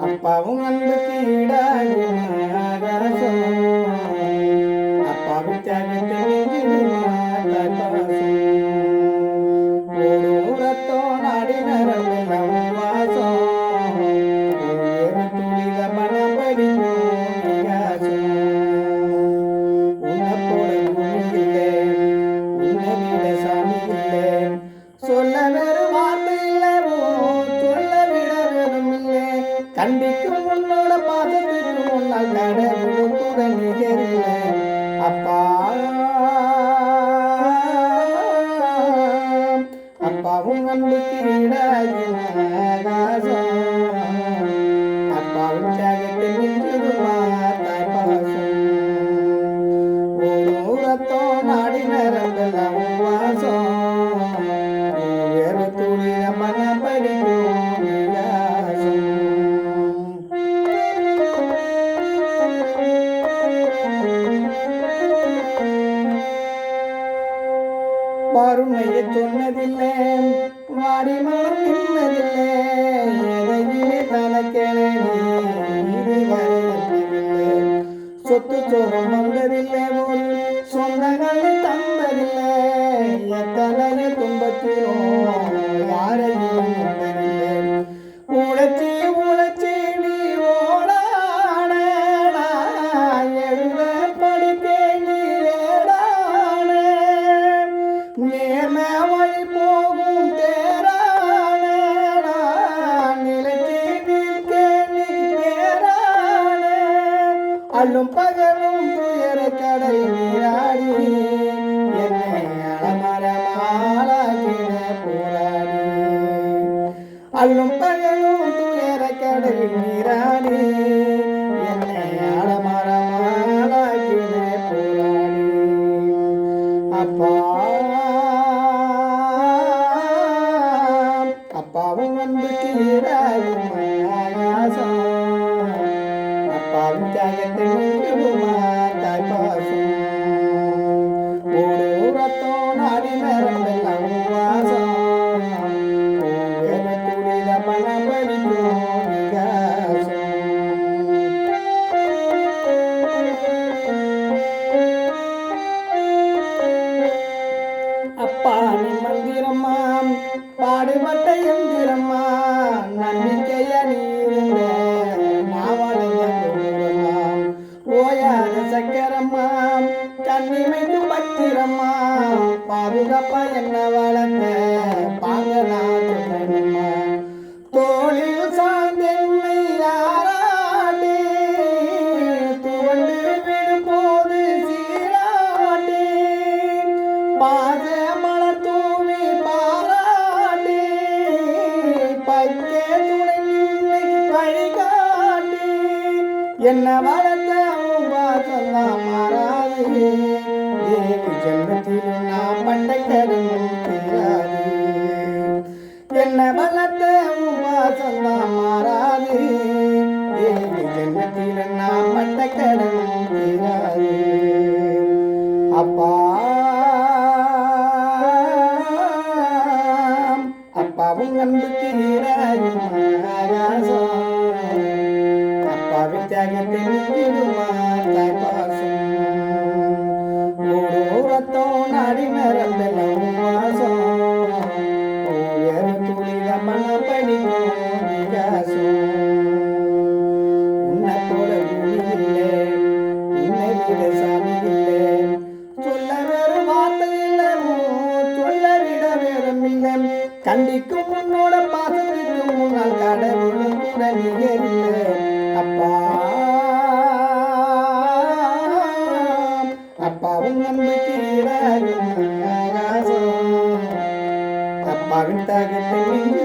அப்பாவும் அன்புக்கு ஈடாகும் ஆகாசம் தியாகத்தை நெஞ்சிடுமா நாடி நரம்பெல்லாம் வாசம் கண்டிக்கும் உன்னோட பாசத்துக்கு முன்னால் கடவுளும் கூட நிகரில்லை. அப்பா. அப்பாவும் அன்புக்கு ஈடாகும் ஆகாசம் அப்பாவும் வறுமையை சொன்னதில்லை. வாடி மனம் நின்னதில்லை எதையுமே தனக்கென சொத்து சோகம் வந்ததில்லை ஒரு ഞാനും പകലും തുയരക്കടയിൽ നീരാടി എന്നെ അളമരമാലാക്കിട പകലും തുയരക്കടയിൽ നീരാടി. എന്നെ അളമരമാലാക്കിട പോരാടി അപ്പോ பாடுபட்ட எந்திரம்மா நம்பிக்கைய நீ இருந்த ஓயாத சக்கரம்மா கண்ணிமைக்கு பத்திரம்மா. பாதுகாப்பா என்ன வளர்ந்த என்ன வளர்த்த பாசல்லாம் மாறாது. ஏழு ஜென்மத்தில் நான் பட்ட கடன் என்ன வளர்த்த பாசல்லாம் மாறாது. ஏழு ஜென்மத்தில் நான் பட்ட கடன் அப்பா. அப்பாவும் அன்புக்கு ஈடாகும் ஆகாசம் அப்பாவின் தியாகத்தை ಆಗಿದ್ದಾಗಿದ್ದೆ